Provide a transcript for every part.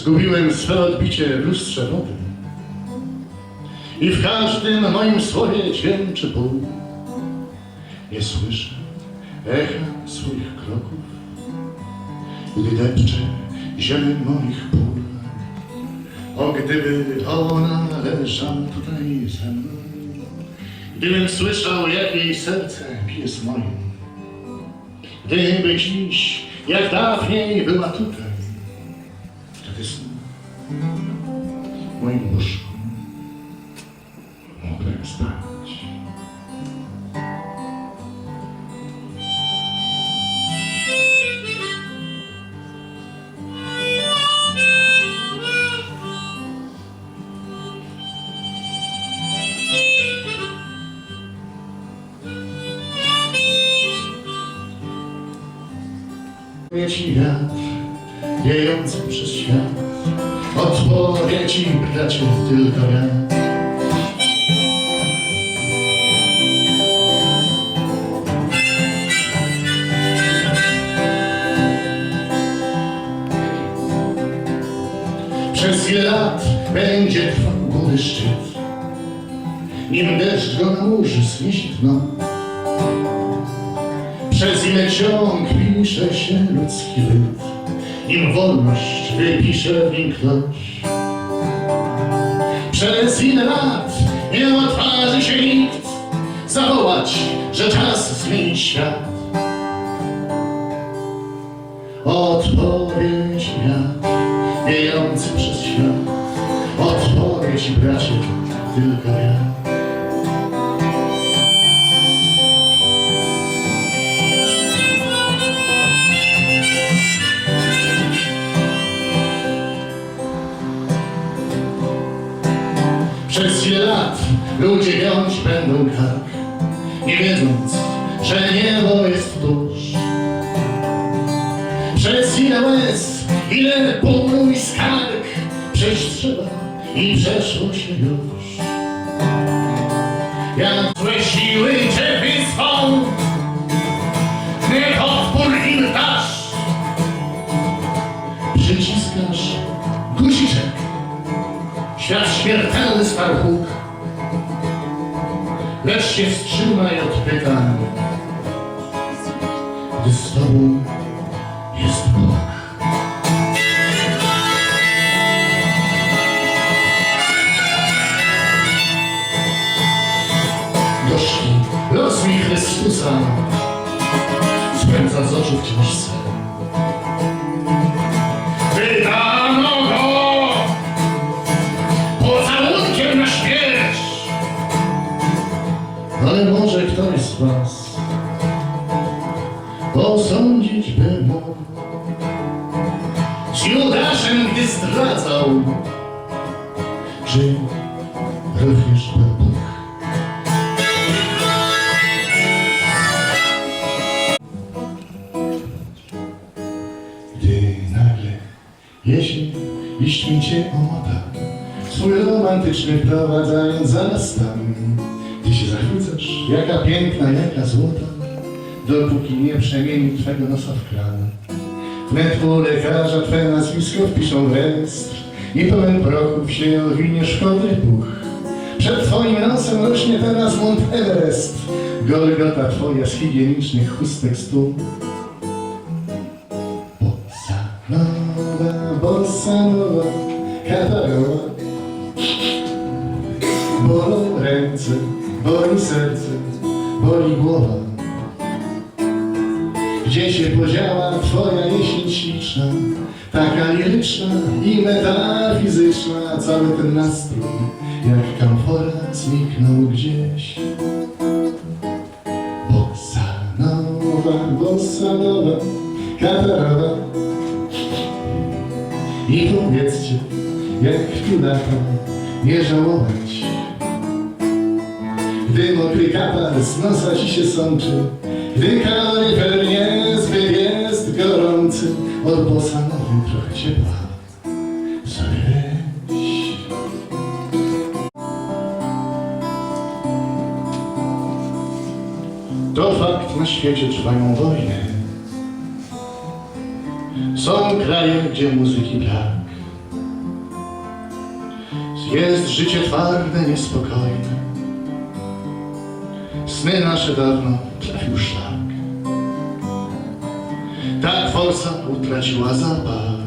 Zgubiłem swe odbicie w lustrze wody i w każdym moim słowie dźwięczy ból. Nie słyszę echa swoich kroków, gdy depcze ziemię moich pól. O, gdyby ona leżała tutaj ze mną, gdybym słyszał, jak jej serce bije moim, gdyby dziś, jak dawniej była tutaj, moim łóżku mogłem spać. Ci wiatr wiejący przez świat Odpowie ci, bracie, tylko ja. Przez wiele lat będzie trwał góry szczyt. Nim deszcz go nałuży, zniesie dno. Przez ile ksiąg pisze się ludzki lud, im wolność wypisze nim ktoś. Przez ile lat nie odważy się nikt zawołać, że czas zmieni świat. Odpowiedź wiatr wiejący przez świat, odpowiedź bracie, tylko ja. Przez wiele lat ludzie wiąć będą kark, nie wiedząc, że niebo jest tuż. Przez ile łez, ile bólu i skarg przejść trzeba i przeszło się już. Jak złe siły Świat śmiertelny starł huk, lecz się wstrzymaj od pytań, gdy z tobą jest Bóg. Doszli los mi Chrystusa, spędza z oczu wciąż sen. osądzić by mógł z Judaszem, gdy zdradzał, czy również był Bóg. Gdy nagle jesień liśćmi cię omota Swój romantyczny wprowadzając zaraz tam Ty się zachwycasz, jaka piękna, jaka złota Dopóki nie przemieni twego nosa w kran. Wnet u lekarza twoje nazwisko wpiszą w rejestr I pełen prochów się owinie szkody puch Przed twoim nosem rośnie teraz Mount Everest Golgota twoja z higienicznych chustek stóp. Bossa nova, bossa nova, katarowa Bolą ręce, boli serce, boli głowa Gdzie się podziała twoja jesień śliczna. Taka liryczna i metafizyczna Cały ten nastrój jak kamfora zniknął gdzieś. Bossa nova, bossa nova, katarowa I powiedzcie, jak tu lata nie żałować. Gdy mokry kapar z nosa ci się sączy Gdy kaloryfer niezbyt nowy trochę ciepła To fakt, na świecie trwają wojny. Są kraje, gdzie muzyki brak. jest życie twarde, niespokojne. Sny nasze dawno trafił szlak. Tak forsa utraciła zapach,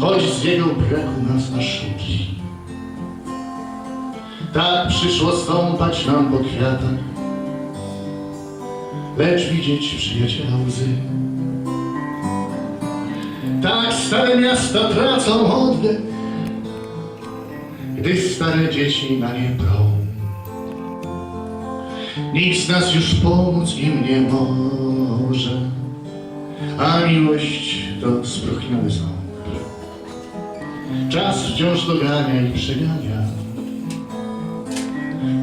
choć z jego braku nas aż szutli. Tak przyszło stąpać nam po kwiatach, lecz widzieć przyjaciela łzy. Tak stare miasta tracą oddech, gdy stare dzieci na nie prą. Z nas już pomóc im nie może, a miłość to spróchniały ząb. Czas wciąż dogania i przegania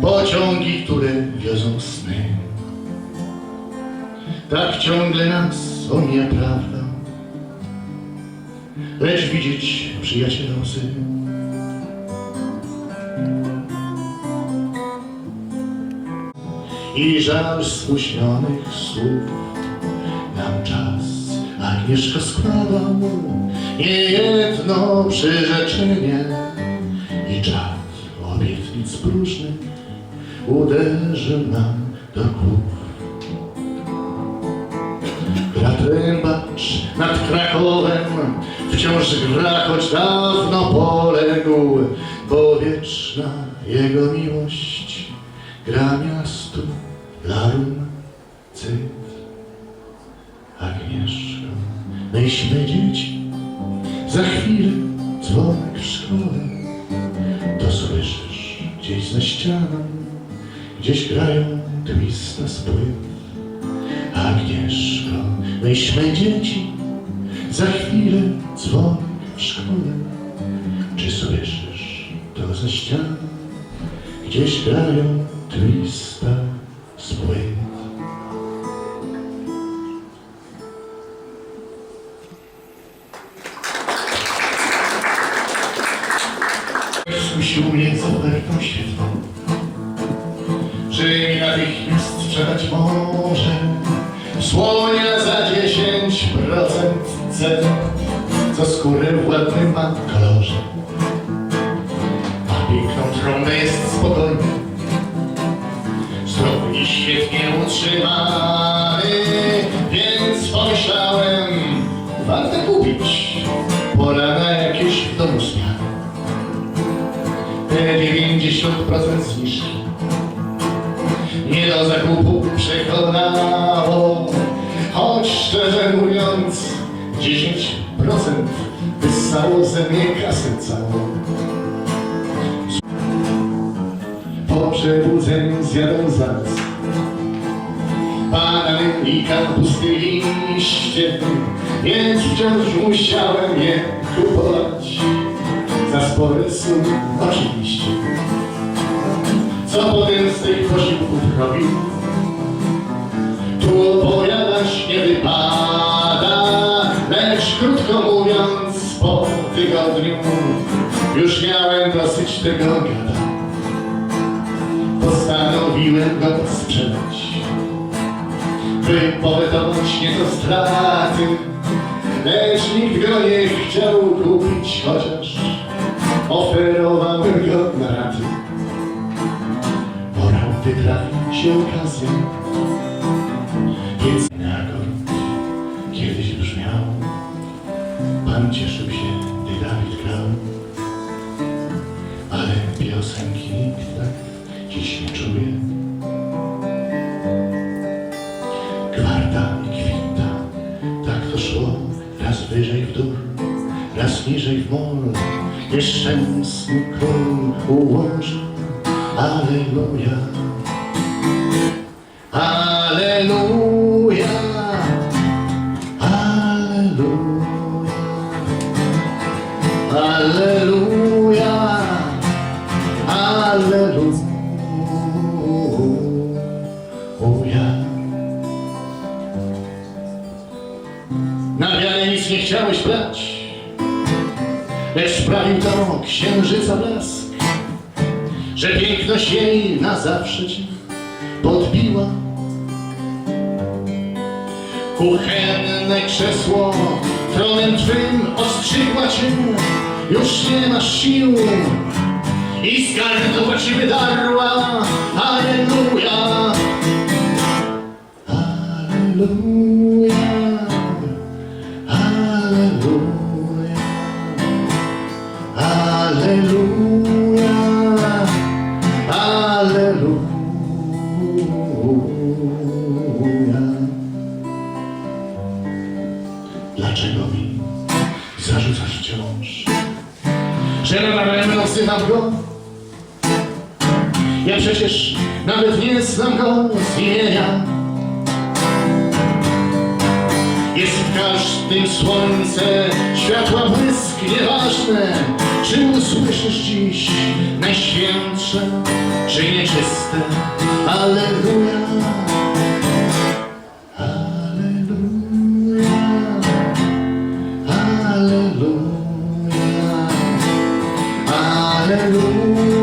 pociągi, które wiozą sny. Tak ciągle nas omija prawda, lecz widzieć przyjaciela łzy. I żal spóźnionych słów. Nam czas Agnieszka składa mu niejedno przyrzeczenie. I czad obietnic próżnych uderzył nam do głów. Gra trębacz nad Krakowem wciąż gra, choć dawno poległ, bo wieczna jego miłość gra miastu larum cyt. Agnieszko, myśmy dzieci, za chwilę dzwonek w szkole, to słyszysz gdzieś za ścianą, gdzieś grają twista spływ. Agnieszko, myśmy dzieci, za chwilę dzwonek w szkole. Czy słyszysz to za ścianą, gdzieś grają twista Skusił mnie za ofertą świetną, że mi natychmiast sprzedać może słonia za 10% cen, co skóry w ładnym ma kolorze. Ma piękną trąbę, jest świetnie utrzymany, więc pomyślałem, warto kupić, pora na jakieś w domu zmiany. Te 90% zniżki nie do zakupu przekonało, choć szczerze mówiąc 10% wyssało ze mnie kasę całą. Po przebudzeniu zjadłem zaraz banany i kapusty liście, więc wciąż musiałem je kupować za spory sum oczywiście. Co potem z tych posiłków robił? Tu opowiadać nie wypada, lecz krótko mówiąc po tygodniu już miałem dosyć tego gada. Postanowiłem go sprzedać, wypowiadać nieco straty, lecz nikt go nie chciał kupić, chociaż oferowałem go na raty. Pora wytrafić się okazję, wyżej w dół, raz niżej w mol, nieszczęsny król ułożył. Aleluja, Aleluja, sprawił to księżyca blask, że piękność jej na zawsze cię podbiła. Kuchenne krzesło tronem twym ostrzygła cię, już nie masz sił i z gardła ci wydarła Alleluja Alleluja Alleluja Alleluja Dlaczego mi zarzucasz wciąż, że na wzywam go? Ja przecież nawet nie znam go z imienia. Jest w każdym słońce, światła błysk nieważne, czy usłyszysz dziś najświętsze, czy nieczyste. Alleluja. Alleluja. Alleluja. Alleluja.